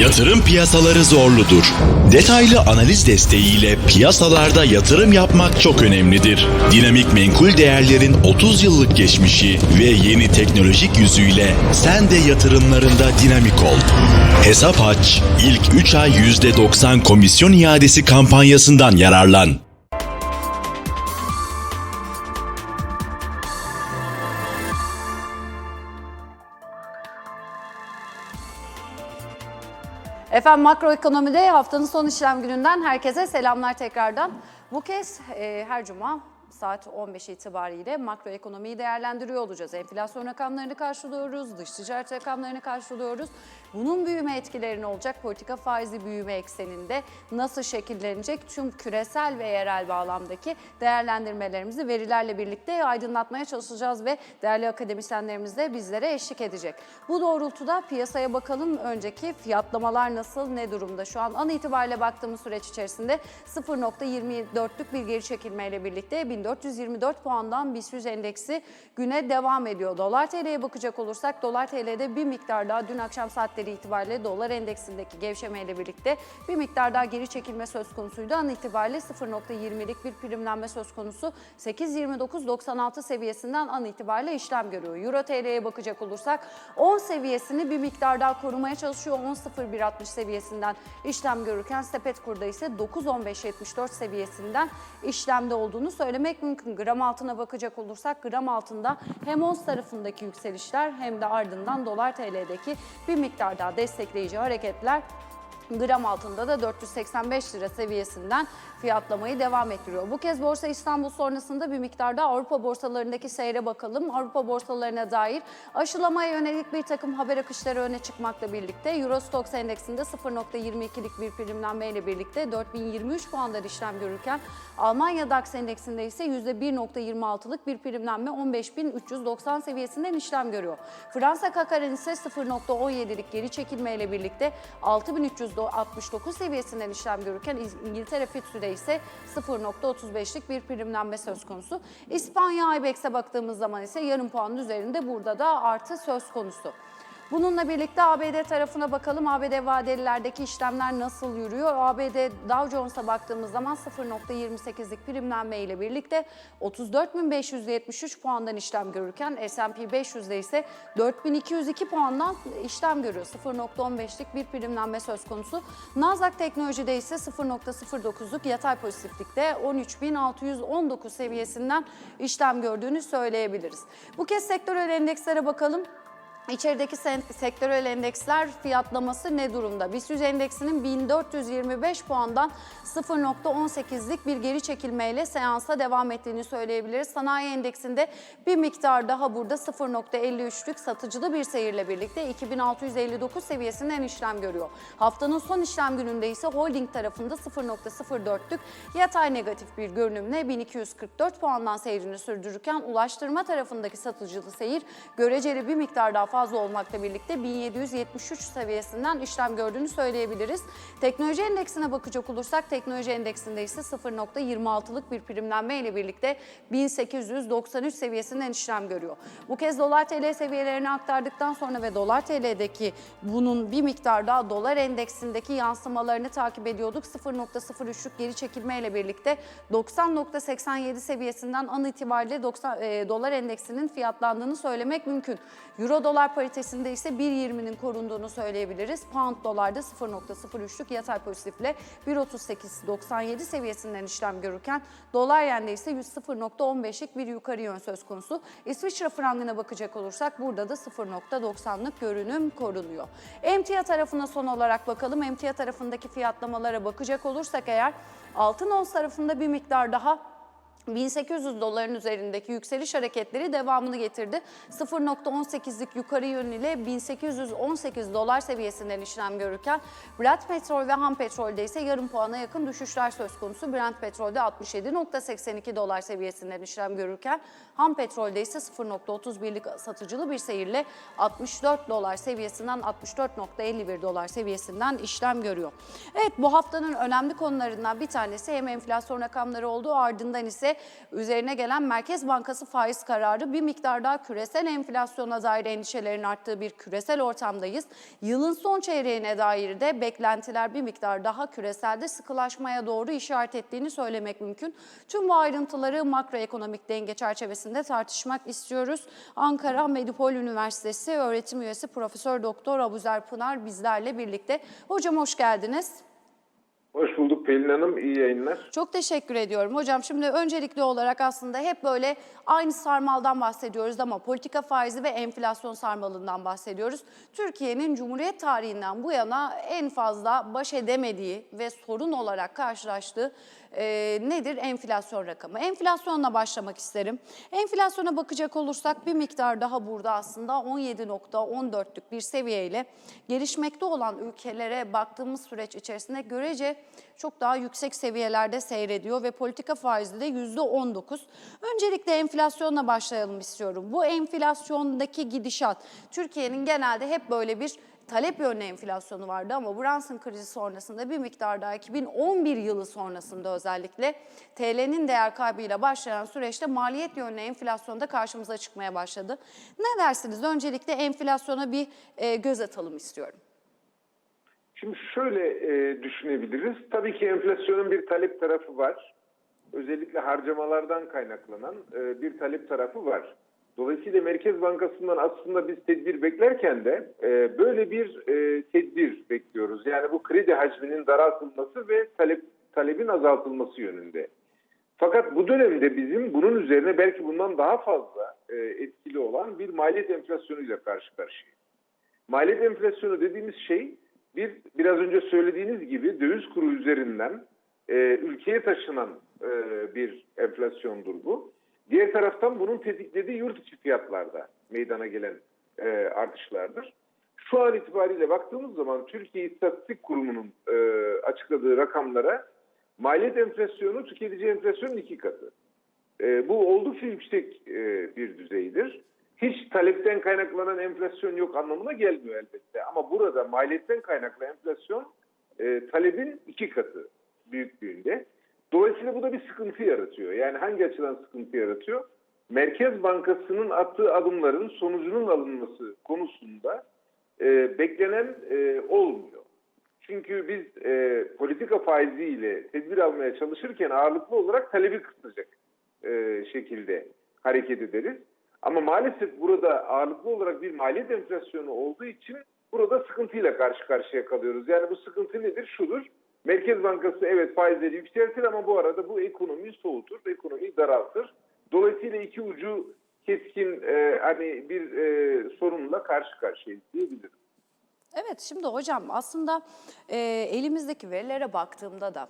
Yatırım piyasaları zorludur. Detaylı analiz desteğiyle piyasalarda yatırım yapmak çok önemlidir. Dinamik menkul değerlerin 30 yıllık geçmişi ve yeni teknolojik yüzüyle sen de yatırımlarında dinamik ol. Hesap aç, ilk 3 ay %90 komisyon iadesi kampanyasından yararlan. Efendim makroekonomide haftanın son işlem gününden herkese selamlar tekrardan. Bu kez e, her cuma saat 15 itibariyle makroekonomiyi değerlendiriyor olacağız. Enflasyon rakamlarını karşılıyoruz, dış ticaret rakamlarını karşılıyoruz. Bunun büyüme etkileri ne olacak? Politika faizi büyüme ekseninde nasıl şekillenecek? Tüm küresel ve yerel bağlamdaki değerlendirmelerimizi verilerle birlikte aydınlatmaya çalışacağız ve değerli akademisyenlerimiz de bizlere eşlik edecek. Bu doğrultuda piyasaya bakalım. Önceki fiyatlamalar nasıl, ne durumda? Şu an an itibariyle baktığımız süreç içerisinde 0.24'lük bir geri çekilmeyle birlikte 1424 puandan BIST 100 endeksi güne devam ediyor. Dolar TL'ye bakacak olursak dolar TL'de bir miktar daha dün akşam saatleri itibariyle dolar endeksindeki gevşemeyle birlikte bir miktar daha geri çekilme söz konusuydu. An itibariyle 0.20'lik bir primlenme söz konusu 8.29.96 seviyesinden an itibariyle işlem görüyor. Euro TL'ye bakacak olursak 10 seviyesini bir miktar daha korumaya çalışıyor. 10.0160 seviyesinden işlem görürken sepet kurda ise 9.1574 seviyesinden işlemde olduğunu söylemek mümkün. Gram altına bakacak olursak gram altında hem ons tarafındaki yükselişler hem de ardından dolar TL'deki bir miktar daha destekleyici hareketler gram altında da 485 lira seviyesinden fiyatlamayı devam ettiriyor. Bu kez Borsa İstanbul sonrasında bir miktarda Avrupa borsalarındaki seyre bakalım. Avrupa borsalarına dair aşılamaya yönelik bir takım haber akışları öne çıkmakla birlikte Eurostox endeksinde 0.22'lik bir primlenmeyle birlikte 4023 puanlar işlem görürken Almanya DAX endeksinde ise %1.26'lık bir primlenme 15390 seviyesinden işlem görüyor. Fransa Kakaren ise 0.17'lik geri çekilmeyle birlikte 6369 seviyesinden işlem görürken İngiltere FTSE'de ise 0.35'lik bir primlenme söz konusu. İspanya IBEX'e baktığımız zaman ise yarım puanın üzerinde burada da artı söz konusu. Bununla birlikte ABD tarafına bakalım. ABD vadelilerdeki işlemler nasıl yürüyor? ABD Dow Jones'a baktığımız zaman 0.28'lik primlenme ile birlikte 34.573 puandan işlem görürken S&P 500'de ise 4202 puandan işlem görüyor. 0.15'lik bir primlenme söz konusu. Nasdaq Teknoloji'de ise 0.09'luk yatay pozitiflikte 13.619 seviyesinden işlem gördüğünü söyleyebiliriz. Bu kez sektörel endekslere bakalım. İçerideki sektörel endeksler fiyatlaması ne durumda? BIST 100 endeksinin 1425 puandan 0.18'lik bir geri çekilmeyle seansa devam ettiğini söyleyebiliriz. Sanayi endeksinde bir miktar daha burada 0.53'lük satıcılı bir seyirle birlikte 2659 seviyesinden işlem görüyor. Haftanın son işlem gününde ise holding tarafında 0.04'lük yatay negatif bir görünümle 1244 puandan seyrini sürdürürken ulaştırma tarafındaki satıcılı seyir göreceli bir miktar daha fazla olmakla birlikte 1773 seviyesinden işlem gördüğünü söyleyebiliriz. Teknoloji endeksine bakacak olursak teknoloji endeksinde ise 0.26'lık bir primlenme ile birlikte 1893 seviyesinden işlem görüyor. Bu kez dolar TL seviyelerini aktardıktan sonra ve dolar TL'deki bunun bir miktar daha dolar endeksindeki yansımalarını takip ediyorduk. 0.03'lük geri çekilme ile birlikte 90.87 seviyesinden an itibariyle 90, e, dolar endeksinin fiyatlandığını söylemek mümkün. Euro dolar paritesinde ise 1.20'nin korunduğunu söyleyebiliriz. Pound dolarda 0.03'lük yatay pozitifle 1.38.97 seviyesinden işlem görürken dolar yende ise 0.15'lik bir yukarı yön söz konusu. İsviçre frangına bakacak olursak burada da 0.90'lık görünüm korunuyor. Emtia tarafına son olarak bakalım. Emtia tarafındaki fiyatlamalara bakacak olursak eğer altın ons tarafında bir miktar daha 1800 doların üzerindeki yükseliş hareketleri devamını getirdi. 0.18'lik yukarı yönüyle 1818 dolar seviyesinden işlem görürken Brent petrol ve ham petrolde ise yarım puana yakın düşüşler söz konusu. Brent petrolde 67.82 dolar seviyesinden işlem görürken ham petrolde ise 0.31'lik satıcılı bir seyirle 64 dolar seviyesinden 64.51 dolar seviyesinden işlem görüyor. Evet bu haftanın önemli konularından bir tanesi hem enflasyon rakamları oldu ardından ise üzerine gelen Merkez Bankası faiz kararı bir miktar daha küresel enflasyona dair endişelerin arttığı bir küresel ortamdayız. Yılın son çeyreğine dair de beklentiler bir miktar daha küreselde sıkılaşmaya doğru işaret ettiğini söylemek mümkün. Tüm bu ayrıntıları makroekonomik denge çerçevesinde tartışmak istiyoruz. Ankara Medipol Üniversitesi öğretim üyesi Profesör Doktor Abuzer Pınar bizlerle birlikte. Hocam hoş geldiniz. Hoş bulduk Pelin Hanım. İyi yayınlar. Çok teşekkür ediyorum hocam. Şimdi öncelikli olarak aslında hep böyle aynı sarmaldan bahsediyoruz ama politika faizi ve enflasyon sarmalından bahsediyoruz. Türkiye'nin Cumhuriyet tarihinden bu yana en fazla baş edemediği ve sorun olarak karşılaştığı e, nedir? Enflasyon rakamı. Enflasyonla başlamak isterim. Enflasyona bakacak olursak bir miktar daha burada aslında 17.14'lük bir seviyeyle gelişmekte olan ülkelere baktığımız süreç içerisinde görece çok daha yüksek seviyelerde seyrediyor ve politika faizi de %19. Öncelikle enflasyonla başlayalım istiyorum. Bu enflasyondaki gidişat Türkiye'nin genelde hep böyle bir talep yönlü enflasyonu vardı ama Brunson krizi sonrasında bir miktar daha 2011 yılı sonrasında özellikle TL'nin değer kaybıyla başlayan süreçte maliyet yönlü enflasyonda karşımıza çıkmaya başladı. Ne dersiniz? Öncelikle enflasyona bir e, göz atalım istiyorum. Şimdi şöyle e, düşünebiliriz. Tabii ki enflasyonun bir talep tarafı var. Özellikle harcamalardan kaynaklanan e, bir talep tarafı var. Dolayısıyla Merkez Bankası'ndan aslında biz tedbir beklerken de e, böyle bir e, tedbir bekliyoruz. Yani bu kredi hacminin daraltılması ve talep talebin azaltılması yönünde. Fakat bu dönemde bizim bunun üzerine belki bundan daha fazla e, etkili olan bir maliyet enflasyonuyla karşı karşıyayız. Maliyet enflasyonu dediğimiz şey bir biraz önce söylediğiniz gibi döviz kuru üzerinden e, ülkeye taşınan e, bir enflasyondur bu. Diğer taraftan bunun tetiklediği yurt içi fiyatlarda meydana gelen e, artışlardır. Şu an itibariyle baktığımız zaman Türkiye İstatistik Kurumu'nun e, açıkladığı rakamlara maliyet enflasyonu tüketici enflasyonun iki katı. E, bu oldukça yüksek e, bir düzeydir. Hiç talepten kaynaklanan enflasyon yok anlamına gelmiyor elbette. Ama burada maliyetten kaynaklı enflasyon e, talebin iki katı büyüklüğünde. Dolayısıyla bu da bir sıkıntı yaratıyor. Yani hangi açıdan sıkıntı yaratıyor? Merkez Bankası'nın attığı adımların sonucunun alınması konusunda e, beklenen e, olmuyor. Çünkü biz e, politika faiziyle tedbir almaya çalışırken ağırlıklı olarak talebi kısacak e, şekilde hareket ederiz. Ama maalesef burada ağırlıklı olarak bir maliyet enflasyonu olduğu için burada sıkıntıyla karşı karşıya kalıyoruz. Yani bu sıkıntı nedir? Şudur. Merkez Bankası evet faizleri yükseltir ama bu arada bu ekonomiyi soğutur, ekonomiyi daraltır. Dolayısıyla iki ucu keskin e, hani bir e, sorunla karşı karşıyayız diyebilirim. Evet şimdi hocam aslında e, elimizdeki verilere baktığımda da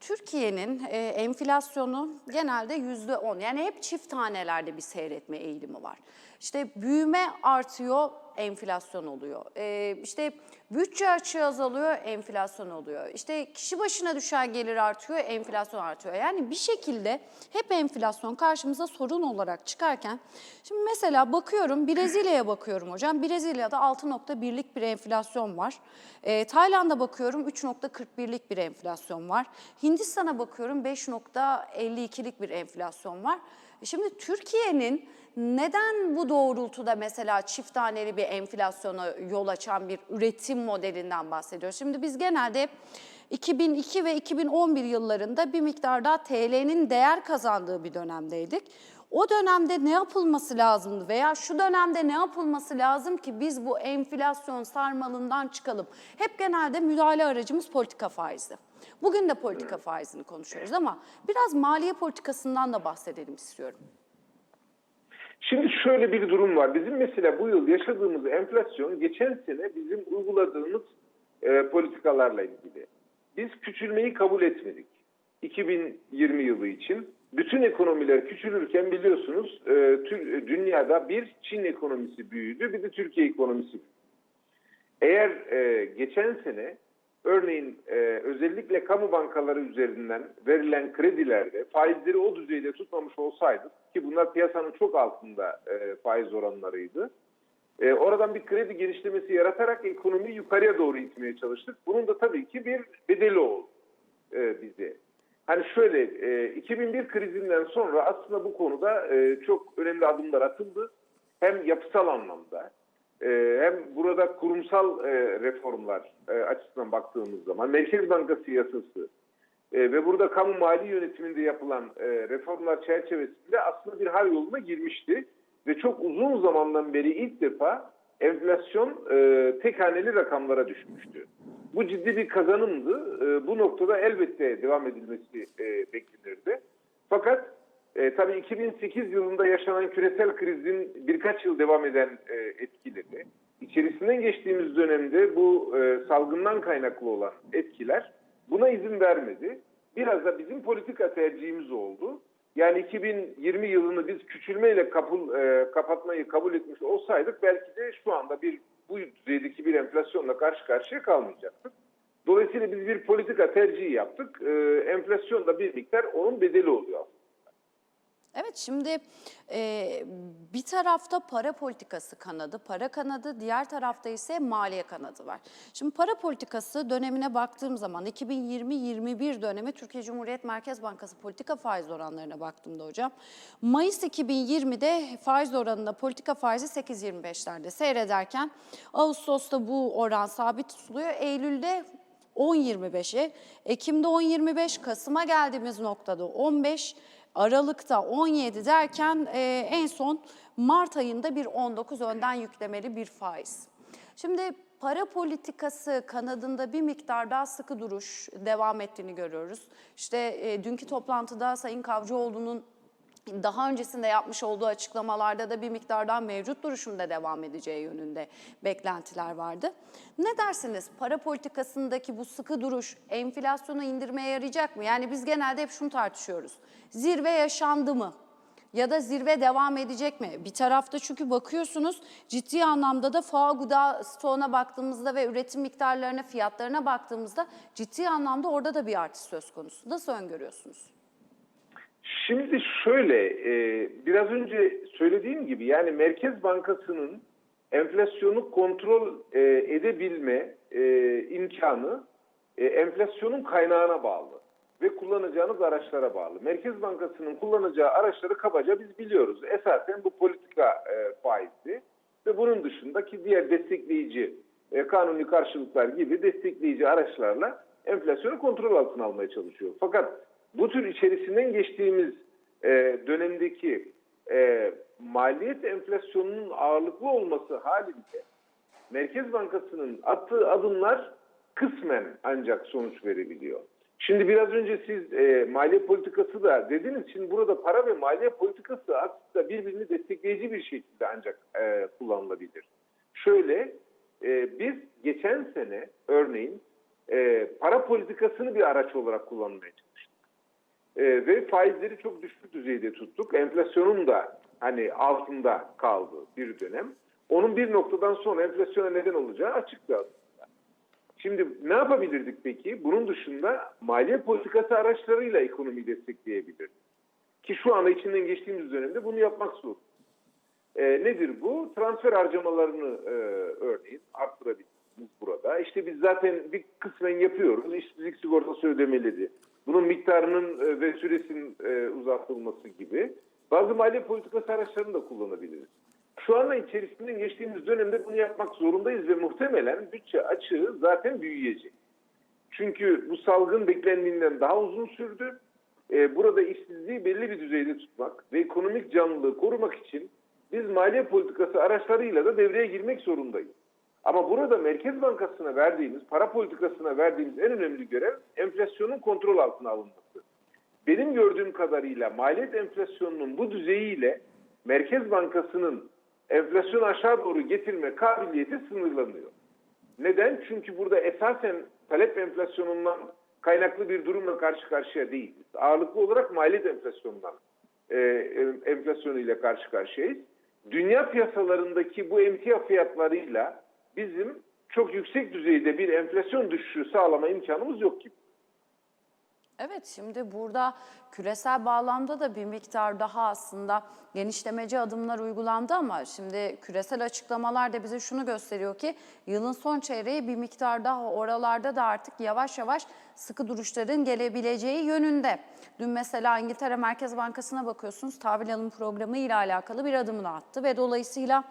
Türkiye'nin e, enflasyonu genelde yüzde on yani hep çift tanelerde bir seyretme eğilimi var. İşte büyüme artıyor, enflasyon oluyor. E, işte bütçe açığı azalıyor, enflasyon oluyor. İşte kişi başına düşen gelir artıyor, enflasyon artıyor. Yani bir şekilde hep enflasyon karşımıza sorun olarak çıkarken şimdi mesela bakıyorum Brezilya'ya bakıyorum hocam. Brezilya'da 6.1'lik bir enflasyon var. E, Tayland'a bakıyorum 3.41'lik bir enflasyon var. Hindistan'a bakıyorum 5.52'lik bir enflasyon var. Şimdi Türkiye'nin neden bu doğrultuda mesela çift taneli bir enflasyona yol açan bir üretim modelinden bahsediyoruz? Şimdi biz genelde 2002 ve 2011 yıllarında bir miktar daha TL'nin değer kazandığı bir dönemdeydik. O dönemde ne yapılması lazımdı veya şu dönemde ne yapılması lazım ki biz bu enflasyon sarmalından çıkalım? Hep genelde müdahale aracımız politika faizi. Bugün de politika faizini konuşuyoruz ama biraz maliye politikasından da bahsedelim istiyorum. Şimdi şöyle bir durum var. Bizim mesela bu yıl yaşadığımız enflasyon geçen sene bizim uyguladığımız e, politikalarla ilgili. Biz küçülmeyi kabul etmedik. 2020 yılı için. Bütün ekonomiler küçülürken biliyorsunuz e, tü- dünyada bir Çin ekonomisi büyüdü, bir de Türkiye ekonomisi. Eğer e, geçen sene örneğin e, özellikle kamu bankaları üzerinden verilen kredilerde faizleri o düzeyde tutmamış olsaydık ki bunlar piyasanın çok altında e, faiz oranlarıydı. E, oradan bir kredi genişlemesi yaratarak ekonomiyi yukarıya doğru itmeye çalıştık. Bunun da tabii ki bir bedeli oldu e, bize. Hani şöyle, e, 2001 krizinden sonra aslında bu konuda e, çok önemli adımlar atıldı. Hem yapısal anlamda e, hem burada kurumsal e, reformlar e, açısından baktığımız zaman Merkez Bankası yasası e, ve burada kamu mali yönetiminde yapılan e, reformlar çerçevesinde aslında bir hal yoluna girmişti. Ve çok uzun zamandan beri ilk defa enflasyon e, tek haneli rakamlara düşmüştü. Bu ciddi bir kazanımdı. E, bu noktada elbette devam edilmesi e, beklenirdi. Fakat e, tabii 2008 yılında yaşanan küresel krizin birkaç yıl devam eden e, etkileri, içerisinden geçtiğimiz dönemde bu e, salgından kaynaklı olan etkiler buna izin vermedi. Biraz da bizim politika tercihimiz oldu. Yani 2020 yılını biz küçülmeyle kapul, e, kapatmayı kabul etmiş olsaydık belki de şu anda bir bu düzeydeki bir enflasyonla karşı karşıya kalmayacaktık. Dolayısıyla biz bir politika tercihi yaptık. E, enflasyon da bir miktar onun bedeli oluyor. Evet şimdi e, bir tarafta para politikası kanadı, para kanadı, diğer tarafta ise maliye kanadı var. Şimdi para politikası dönemine baktığım zaman 2020-21 dönemi Türkiye Cumhuriyet Merkez Bankası politika faiz oranlarına baktığımda hocam. Mayıs 2020'de faiz oranında politika faizi 8.25'lerde seyrederken Ağustos'ta bu oran sabit tutuluyor. Eylül'de 10.25'e, Ekim'de 10.25, Kasım'a geldiğimiz noktada 15, Aralık'ta 17 derken e, en son Mart ayında bir 19 önden yüklemeli bir faiz. Şimdi para politikası kanadında bir miktar daha sıkı duruş devam ettiğini görüyoruz. İşte e, dünkü toplantıda Sayın Kavcıoğlu'nun daha öncesinde yapmış olduğu açıklamalarda da bir miktardan mevcut duruşunda devam edeceği yönünde beklentiler vardı. Ne dersiniz? Para politikasındaki bu sıkı duruş enflasyonu indirmeye yarayacak mı? Yani biz genelde hep şunu tartışıyoruz. Zirve yaşandı mı? Ya da zirve devam edecek mi? Bir tarafta çünkü bakıyorsunuz ciddi anlamda da FAO gıda stoğuna baktığımızda ve üretim miktarlarına, fiyatlarına baktığımızda ciddi anlamda orada da bir artış söz konusu. Nasıl öngörüyorsunuz? Şimdi şöyle, e, biraz önce söylediğim gibi yani Merkez Bankası'nın enflasyonu kontrol e, edebilme e, imkanı e, enflasyonun kaynağına bağlı ve kullanacağınız araçlara bağlı. Merkez Bankası'nın kullanacağı araçları kabaca biz biliyoruz. Esasen bu politika e, faizi ve bunun dışındaki diğer destekleyici e, kanuni karşılıklar gibi destekleyici araçlarla enflasyonu kontrol altına almaya çalışıyor. Fakat bu tür içerisinden geçtiğimiz e, dönemdeki e, maliyet enflasyonunun ağırlıklı olması halinde Merkez Bankası'nın attığı adımlar kısmen ancak sonuç verebiliyor. Şimdi biraz önce siz e, maliye politikası da dediniz. Şimdi burada para ve maliye politikası aslında birbirini destekleyici bir şekilde ancak e, kullanılabilir. Şöyle, e, biz geçen sene örneğin e, para politikasını bir araç olarak kullanmaya. E, ve faizleri çok düşük düzeyde tuttuk. Enflasyonun da hani altında kaldı bir dönem. Onun bir noktadan sonra enflasyona neden olacağı açıktı aslında. Şimdi ne yapabilirdik peki? Bunun dışında maliye politikası araçlarıyla ekonomiyi destekleyebilirdik. Ki şu anda içinden geçtiğimiz dönemde bunu yapmak zor. E, nedir bu? Transfer harcamalarını e, örneğin arttırabilirsiniz burada. İşte biz zaten bir kısmen yapıyoruz. İşsizlik sigortası ödemeleri. Bunun miktarının e, ve süresinin e, uzatılması gibi. Bazı maliye politikası araçlarını da kullanabiliriz. Şu anda içerisinden geçtiğimiz dönemde bunu yapmak zorundayız ve muhtemelen bütçe açığı zaten büyüyecek. Çünkü bu salgın beklendiğinden daha uzun sürdü. Ee, burada işsizliği belli bir düzeyde tutmak ve ekonomik canlılığı korumak için biz maliye politikası araçlarıyla da devreye girmek zorundayız. Ama burada Merkez Bankası'na verdiğimiz, para politikasına verdiğimiz en önemli görev enflasyonun kontrol altına alınması. Benim gördüğüm kadarıyla maliyet enflasyonunun bu düzeyiyle Merkez Bankası'nın enflasyon aşağı doğru getirme kabiliyeti sınırlanıyor. Neden? Çünkü burada esasen talep enflasyonundan kaynaklı bir durumla karşı karşıya değiliz. Ağırlıklı olarak maliyet enflasyonundan e, enflasyonuyla karşı karşıyayız. Dünya piyasalarındaki bu emtia fiyatlarıyla bizim çok yüksek düzeyde bir enflasyon düşüşü sağlama imkanımız yok gibi. Evet şimdi burada küresel bağlamda da bir miktar daha aslında genişlemeci adımlar uygulandı ama şimdi küresel açıklamalar da bize şunu gösteriyor ki yılın son çeyreği bir miktar daha oralarda da artık yavaş yavaş sıkı duruşların gelebileceği yönünde. Dün mesela İngiltere Merkez Bankası'na bakıyorsunuz tahvil alım programı ile alakalı bir adımını attı ve dolayısıyla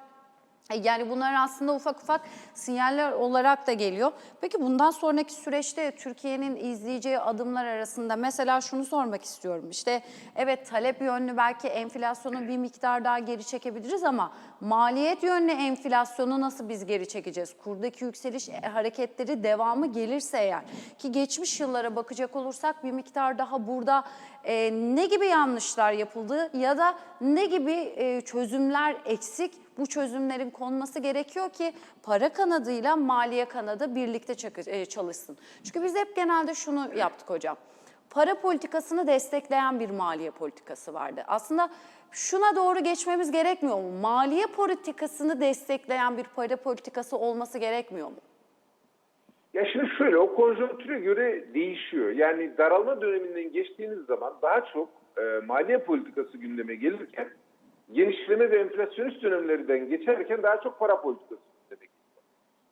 yani bunlar aslında ufak ufak sinyaller olarak da geliyor. Peki bundan sonraki süreçte Türkiye'nin izleyeceği adımlar arasında mesela şunu sormak istiyorum. İşte evet talep yönlü belki enflasyonu bir miktar daha geri çekebiliriz ama maliyet yönlü enflasyonu nasıl biz geri çekeceğiz? Kurdaki yükseliş hareketleri devamı gelirse eğer ki geçmiş yıllara bakacak olursak bir miktar daha burada e, ne gibi yanlışlar yapıldı ya da ne gibi e, çözümler eksik bu çözümlerin konması gerekiyor ki para kanadıyla maliye kanadı birlikte e, çalışsın. Çünkü biz hep genelde şunu yaptık hocam. Para politikasını destekleyen bir maliye politikası vardı. Aslında şuna doğru geçmemiz gerekmiyor mu? Maliye politikasını destekleyen bir para politikası olması gerekmiyor mu? Ya şimdi şöyle o konjonktüre göre değişiyor. Yani daralma döneminden geçtiğiniz zaman daha çok e, maliye politikası gündeme gelirken genişleme ve enflasyonist dönemlerden geçerken daha çok para politikası geliyor.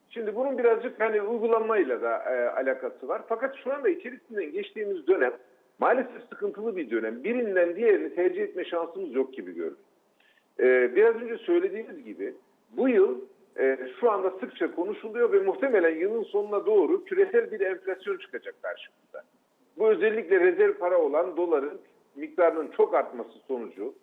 Şimdi bunun birazcık hani uygulanmayla da e, alakası var. Fakat şu anda içerisinden geçtiğimiz dönem maalesef sıkıntılı bir dönem. Birinden diğerini tercih etme şansımız yok gibi görünüyor. Ee, biraz önce söylediğimiz gibi bu yıl e, şu anda sıkça konuşuluyor ve muhtemelen yılın sonuna doğru küresel bir enflasyon çıkacak karşımıza. Bu özellikle rezerv para olan doların miktarının çok artması sonucu,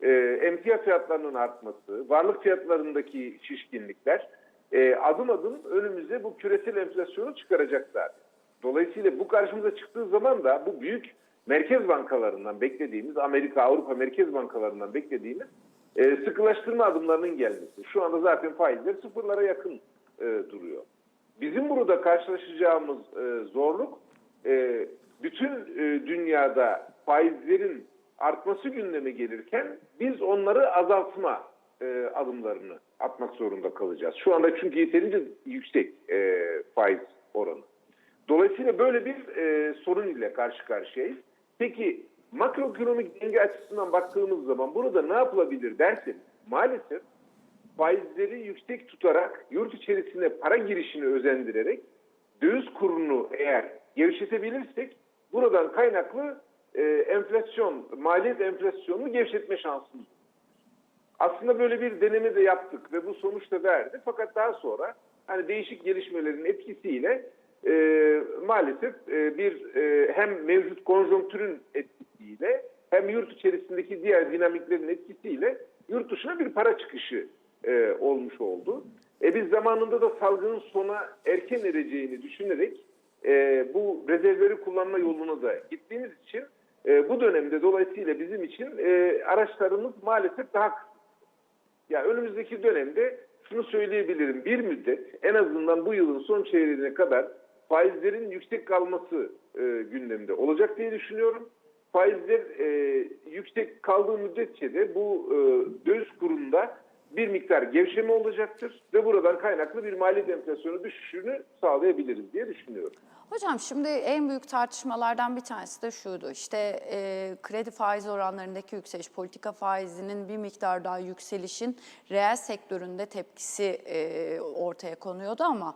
e, emtia fiyatlarının artması, varlık fiyatlarındaki şişkinlikler e, adım adım önümüze bu küresel enflasyonu çıkaracak zaten. Dolayısıyla bu karşımıza çıktığı zaman da bu büyük merkez bankalarından beklediğimiz, Amerika, Avrupa merkez bankalarından beklediğimiz e, sıkılaştırma adımlarının gelmesi. Şu anda zaten faizler sıfırlara yakın e, duruyor. Bizim burada karşılaşacağımız e, zorluk e, bütün e, dünyada faizlerin artması gündeme gelirken biz onları azaltma e, adımlarını atmak zorunda kalacağız. Şu anda çünkü yeterince yüksek e, faiz oranı. Dolayısıyla böyle bir e, sorun ile karşı karşıyayız. Peki makroekonomik denge açısından baktığımız zaman burada ne yapılabilir derseniz maalesef faizleri yüksek tutarak yurt içerisine para girişini özendirerek döviz kurunu eğer gevşetebilirsek buradan kaynaklı e, enflasyon, maliyet enflasyonunu gevşetme şansımız var. Aslında böyle bir deneme de yaptık ve bu sonuçta verdi. Fakat daha sonra hani değişik gelişmelerin etkisiyle e, maalesef e, bir e, hem mevcut konjonktürün etkisiyle hem yurt içerisindeki diğer dinamiklerin etkisiyle yurt dışına bir para çıkışı e, olmuş oldu. E biz zamanında da salgının sona erken ereceğini düşünerek e, bu rezervleri kullanma yoluna da gittiğimiz için e, bu dönemde dolayısıyla bizim için e, araçlarımız maalesef daha kısıtlı. Ya önümüzdeki dönemde şunu söyleyebilirim. Bir müddet en azından bu yılın son çeyreğine kadar faizlerin yüksek kalması e, gündemde olacak diye düşünüyorum. Faizler e, yüksek kaldığı müddetçe de bu e, döviz kurunda bir miktar gevşeme olacaktır ve buradan kaynaklı bir maliyet enflasyonu düşüşünü sağlayabiliriz diye düşünüyorum. Hocam şimdi en büyük tartışmalardan bir tanesi de şuydu. İşte e, kredi faiz oranlarındaki yükseliş, politika faizinin bir miktar daha yükselişin reel sektöründe tepkisi e, ortaya konuyordu ama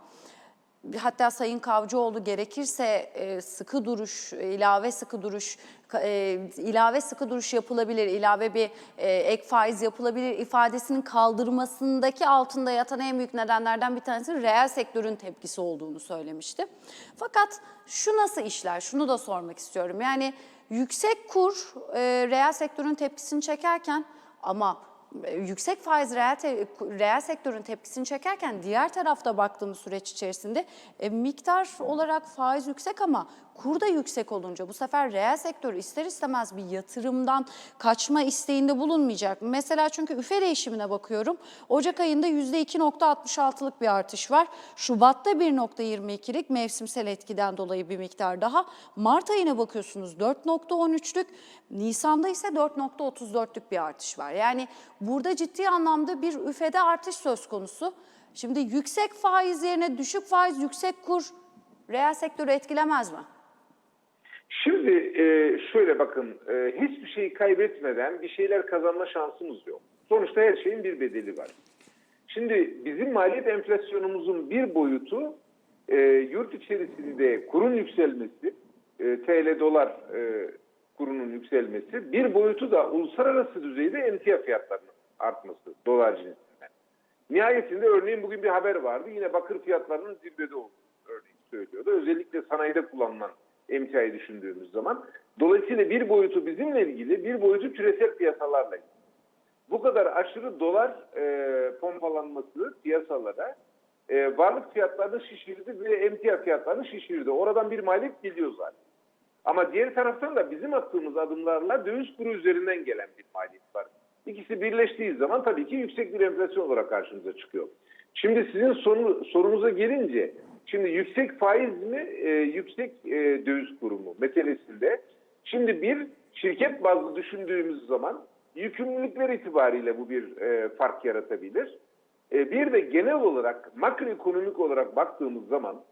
hatta Sayın Kavcıoğlu gerekirse e, sıkı duruş, ilave sıkı duruş, e, ilave sıkı duruş yapılabilir, ilave bir e, ek faiz yapılabilir ifadesinin kaldırmasındaki altında yatan en büyük nedenlerden bir tanesi reel sektörün tepkisi olduğunu söylemişti. Fakat şu nasıl işler? Şunu da sormak istiyorum. Yani yüksek kur e, reel sektörün tepkisini çekerken ama e, yüksek faiz reel, te- reel sektörün tepkisini çekerken diğer tarafta baktığımız süreç içerisinde e, miktar olarak faiz yüksek ama kur da yüksek olunca bu sefer reel sektör ister istemez bir yatırımdan kaçma isteğinde bulunmayacak. Mesela çünkü üfe değişimine bakıyorum. Ocak ayında %2.66'lık bir artış var. Şubat'ta 1.22'lik mevsimsel etkiden dolayı bir miktar daha. Mart ayına bakıyorsunuz 4.13'lük. Nisan'da ise 4.34'lük bir artış var. Yani burada ciddi anlamda bir üfede artış söz konusu. Şimdi yüksek faiz yerine düşük faiz, yüksek kur reel sektörü etkilemez mi? Şimdi e, şöyle bakın, e, hiçbir şeyi kaybetmeden bir şeyler kazanma şansımız yok. Sonuçta her şeyin bir bedeli var. Şimdi bizim maliyet enflasyonumuzun bir boyutu e, yurt içerisinde kurun yükselmesi, e, TL dolar e, kurunun yükselmesi, bir boyutu da uluslararası düzeyde emtia fiyatlarının artması dolar cinsinden. Nihayetinde örneğin bugün bir haber vardı. Yine bakır fiyatlarının zirvede olduğunu örneğin söylüyordu. Özellikle sanayide kullanılan emtiayı düşündüğümüz zaman. Dolayısıyla bir boyutu bizimle ilgili, bir boyutu küresel piyasalarla ilgili. Bu kadar aşırı dolar e, pompalanması piyasalara e, varlık fiyatlarını şişirdi ve emtia fiyatlarını şişirdi. Oradan bir maliyet geliyor zaten. Ama diğer taraftan da bizim attığımız adımlarla döviz kuru üzerinden gelen bir maliyet var. İkisi birleştiği zaman tabii ki yüksek bir enflasyon olarak karşımıza çıkıyor. Şimdi sizin sonu, sorunuza gelince, şimdi yüksek faiz mi, e, yüksek e, döviz kuru mu meselesinde, şimdi bir şirket bazlı düşündüğümüz zaman yükümlülükler itibariyle bu bir e, fark yaratabilir. E, bir de genel olarak makroekonomik olarak baktığımız zaman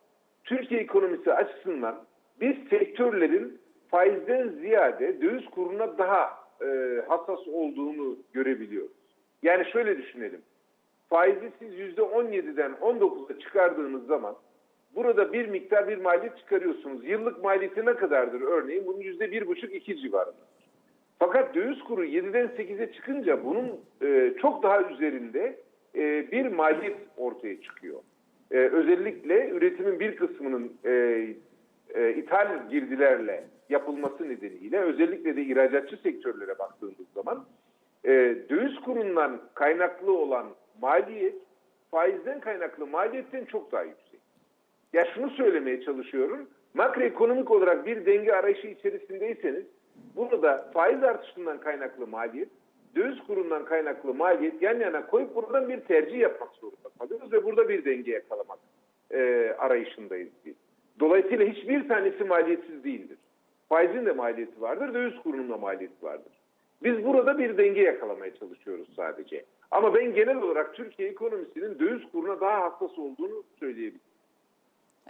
Türkiye ekonomisi açısından biz sektörlerin faizden ziyade döviz kuruna daha e, hassas olduğunu görebiliyoruz. Yani şöyle düşünelim. Faizi siz %17'den 19'a çıkardığınız zaman burada bir miktar bir maliyet çıkarıyorsunuz. Yıllık maliyeti ne kadardır örneğin? Bunun %1,5-2 civarında. Fakat döviz kuru 7'den 8'e çıkınca bunun e, çok daha üzerinde e, bir maliyet ortaya çıkıyor. E, özellikle üretimin bir kısmının e, e, ithal girdilerle yapılması nedeniyle özellikle de ihracatçı sektörlere baktığımız zaman e, döviz kurundan kaynaklı olan maliyet faizden kaynaklı maliyetten çok daha yüksek. Ya şunu söylemeye çalışıyorum. Makroekonomik olarak bir denge arayışı içerisindeyseniz bunu da faiz artışından kaynaklı maliyet, döviz kurundan kaynaklı maliyet yan yana koyup buradan bir tercih yapmak zorunda kalıyoruz ve burada bir denge yakalamak e, arayışındayız biz. Dolayısıyla hiçbir tanesi maliyetsiz değildir. Faizin de maliyeti vardır, döviz kurunun da maliyeti vardır. Biz burada bir denge yakalamaya çalışıyoruz sadece. Ama ben genel olarak Türkiye ekonomisinin döviz kuruna daha hassas olduğunu söyleyebilirim.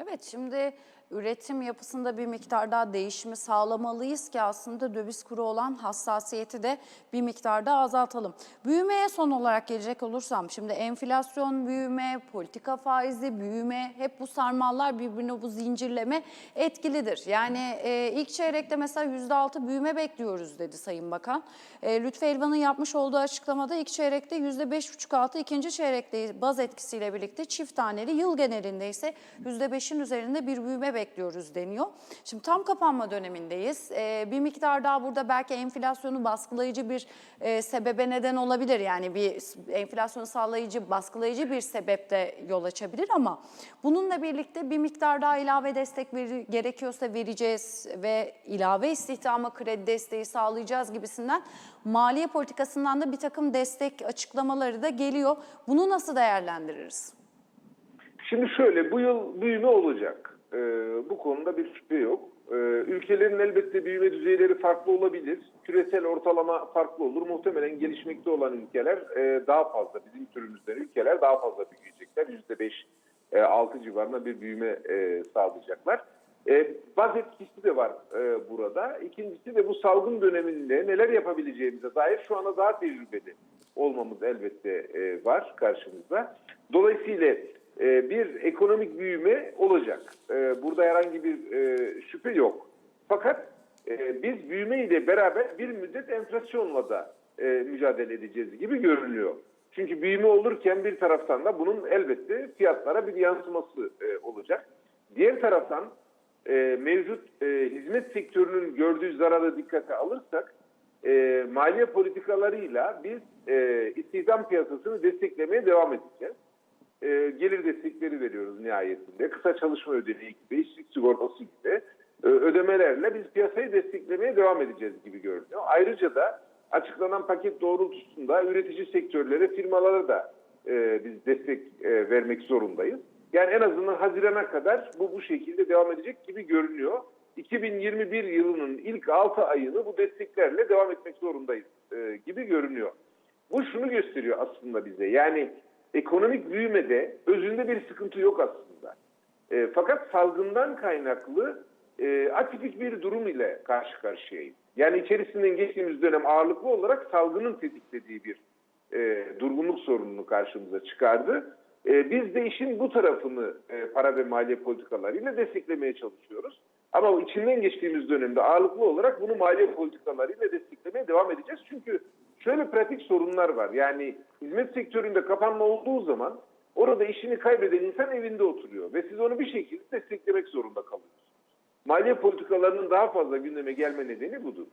Evet şimdi üretim yapısında bir miktar daha değişimi sağlamalıyız ki aslında döviz kuru olan hassasiyeti de bir miktarda azaltalım. Büyümeye son olarak gelecek olursam şimdi enflasyon büyüme, politika faizi büyüme hep bu sarmallar birbirine bu zincirleme etkilidir. Yani e, ilk çeyrekte mesela %6 büyüme bekliyoruz dedi Sayın Bakan. E, Lütfü Elvan'ın yapmış olduğu açıklamada ilk çeyrekte %5,5-6 ikinci çeyrekte baz etkisiyle birlikte çift taneli yıl genelinde ise %5'in üzerinde bir büyüme bekliyoruz deniyor. Şimdi tam kapanma dönemindeyiz. Ee, bir miktar daha burada belki enflasyonu baskılayıcı bir e, sebebe neden olabilir. Yani bir enflasyonu sağlayıcı, baskılayıcı bir sebep de yol açabilir ama bununla birlikte bir miktar daha ilave destek veri, gerekiyorsa vereceğiz ve ilave istihdama kredi desteği sağlayacağız gibisinden maliye politikasından da bir takım destek açıklamaları da geliyor. Bunu nasıl değerlendiririz? Şimdi şöyle, bu yıl büyüme olacak. Ee, bu konuda bir şüphe yok. Ee, ülkelerin elbette büyüme düzeyleri farklı olabilir. Küresel ortalama farklı olur. Muhtemelen gelişmekte olan ülkeler e, daha fazla, bizim türümüzden ülkeler daha fazla büyüyecekler. %5, e, 6 civarında bir büyüme e, sağlayacaklar. E, baz etkisi de var e, burada. İkincisi de bu salgın döneminde neler yapabileceğimize dair şu anda daha tecrübeli olmamız elbette e, var karşımızda. Dolayısıyla e, bir ekonomik büyüme olacak. E, burada herhangi bir e, şüphe yok. Fakat e, biz büyüme ile beraber bir müddet enflasyonla da e, mücadele edeceğiz gibi görünüyor. Çünkü büyüme olurken bir taraftan da bunun elbette fiyatlara bir yansıması olacak. Diğer taraftan mevcut hizmet sektörünün gördüğü zararı dikkate alırsak maliye politikalarıyla biz istihdam piyasasını desteklemeye devam edeceğiz. E, gelir destekleri veriyoruz nihayetinde. Kısa çalışma ödeneği gibi, işsizlik sigortası gibi e, ödemelerle biz piyasayı desteklemeye devam edeceğiz gibi görünüyor. Ayrıca da açıklanan paket doğrultusunda üretici sektörlere, firmalara da e, biz destek e, vermek zorundayız. Yani en azından Haziran'a kadar bu bu şekilde devam edecek gibi görünüyor. 2021 yılının ilk 6 ayını bu desteklerle devam etmek zorundayız e, gibi görünüyor. Bu şunu gösteriyor aslında bize. Yani ekonomik büyümede özünde bir sıkıntı yok aslında. E, fakat salgından kaynaklı e, atipik bir durum ile karşı karşıyayız. Yani içerisinden geçtiğimiz dönem ağırlıklı olarak salgının tetiklediği bir e, durgunluk sorununu karşımıza çıkardı. E, biz de işin bu tarafını e, para ve maliye politikalarıyla desteklemeye çalışıyoruz. Ama içinden geçtiğimiz dönemde ağırlıklı olarak bunu maliye politikalarıyla desteklemeye devam edeceğiz. Çünkü şöyle pratik sorunlar var. Yani hizmet sektöründe kapanma olduğu zaman orada işini kaybeden insan evinde oturuyor ve siz onu bir şekilde desteklemek zorunda kalıyorsunuz. Maliye politikalarının daha fazla gündeme gelme nedeni budur.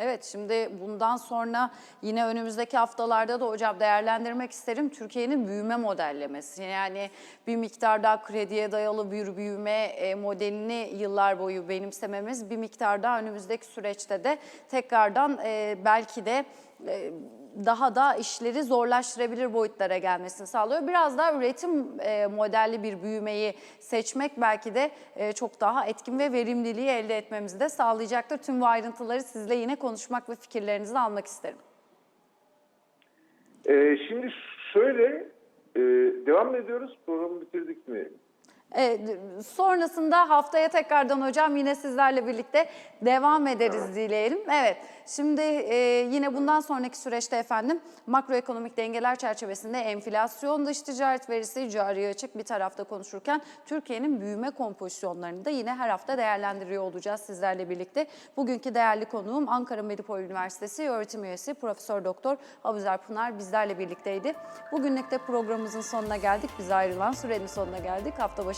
Evet şimdi bundan sonra yine önümüzdeki haftalarda da hocam değerlendirmek isterim Türkiye'nin büyüme modellemesi. Yani bir miktar daha krediye dayalı bir büyüme e, modelini yıllar boyu benimsememiz bir miktar daha önümüzdeki süreçte de tekrardan e, belki de e, daha da işleri zorlaştırabilir boyutlara gelmesini sağlıyor. Biraz daha üretim e, modelli bir büyümeyi seçmek belki de e, çok daha etkin ve verimliliği elde etmemizi de sağlayacaktır. Tüm bu ayrıntıları sizle yine konuşmak ve fikirlerinizi almak isterim. Ee, şimdi şöyle e, devam ediyoruz? Programı bitirdik mi? Evet, sonrasında haftaya tekrardan hocam yine sizlerle birlikte devam ederiz dileyelim. Evet, şimdi e, yine bundan sonraki süreçte efendim makroekonomik dengeler çerçevesinde enflasyon, dış ticaret verisi, cari açık bir tarafta konuşurken Türkiye'nin büyüme kompozisyonlarını da yine her hafta değerlendiriyor olacağız sizlerle birlikte. Bugünkü değerli konuğum Ankara Medipol Üniversitesi öğretim üyesi Profesör Doktor Abuzer Pınar bizlerle birlikteydi. Bugünlük de programımızın sonuna geldik. Biz ayrılan sürenin sonuna geldik. Hafta başı